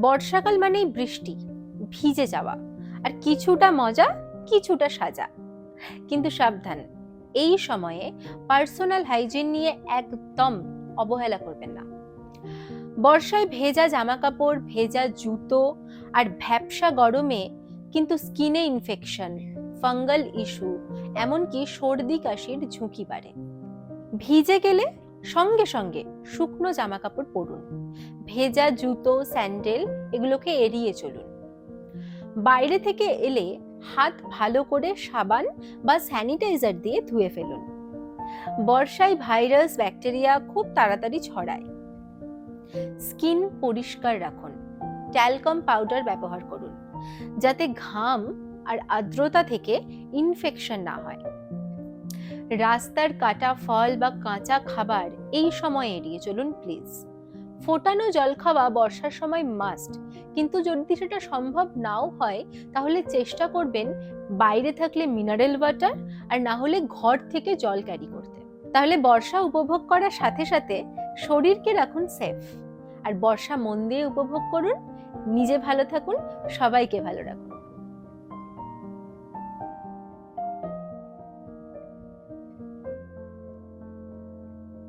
বর্ষাকাল মানেই বৃষ্টি, ভিজে যাওয়া, আর কিছুটা মজা, কিছুটা সাজা। কিন্তু সাবধান, এই সময়ে পার্সোনাল হাইজিন নিয়ে একদম অবহেলা করবেন না। বর্ষায় ভেজা জামা কাপড় ভেজা জুতো আর ভ্যাপসা গরমে কিন্তু স্কিনে ইনফেকশন ফাঙ্গাল ইস্যু এমনকি সর্দি, কাশির ঝুঁকি বাড়ে। ভিজে গেলে সঙ্গে সঙ্গে শুকনো জামা কাপড় পরুন। ভেজা জুতো, স্যান্ডেল এগুলোকে এড়িয়ে চলুন। বাইরে থেকে এলে হাত ভালো করে সাবান বা স্যানিটাইজার দিয়ে ধুয়ে ফেলুন। বর্ষায় ভাইরাস, ব্যাকটেরিয়া খুব তাড়াতাড়ি ছড়ায়। স্কিন পরিষ্কার রাখুন। ট্যালকম পাউডার ব্যবহার করুন। যাতে ঘাম আর আর্দ্রতা থেকে ইনফেকশন না হয়। রাস্তার কাটা ফল বা কাঁচা খাবার এই সময় এড়িয়ে চলুন প্লিজ ফোটানো জল খাওয়া বর্ষার সময় মাস্ট কিন্তু যদি সেটা সম্ভব নাও হয়, তাহলে চেষ্টা করবেন বাইরে থাকলে মিনারেল ওয়াটার আর না হলে ঘর থেকে জল ক্যারি করতে। তাহলে বর্ষা উপভোগ করার সাথে সাথে শরীরকে রাখুন সেফ আর বর্ষা মন দিয়ে উপভোগ করুন। নিজে ভালো থাকুন, সবাইকে ভালো রাখুন।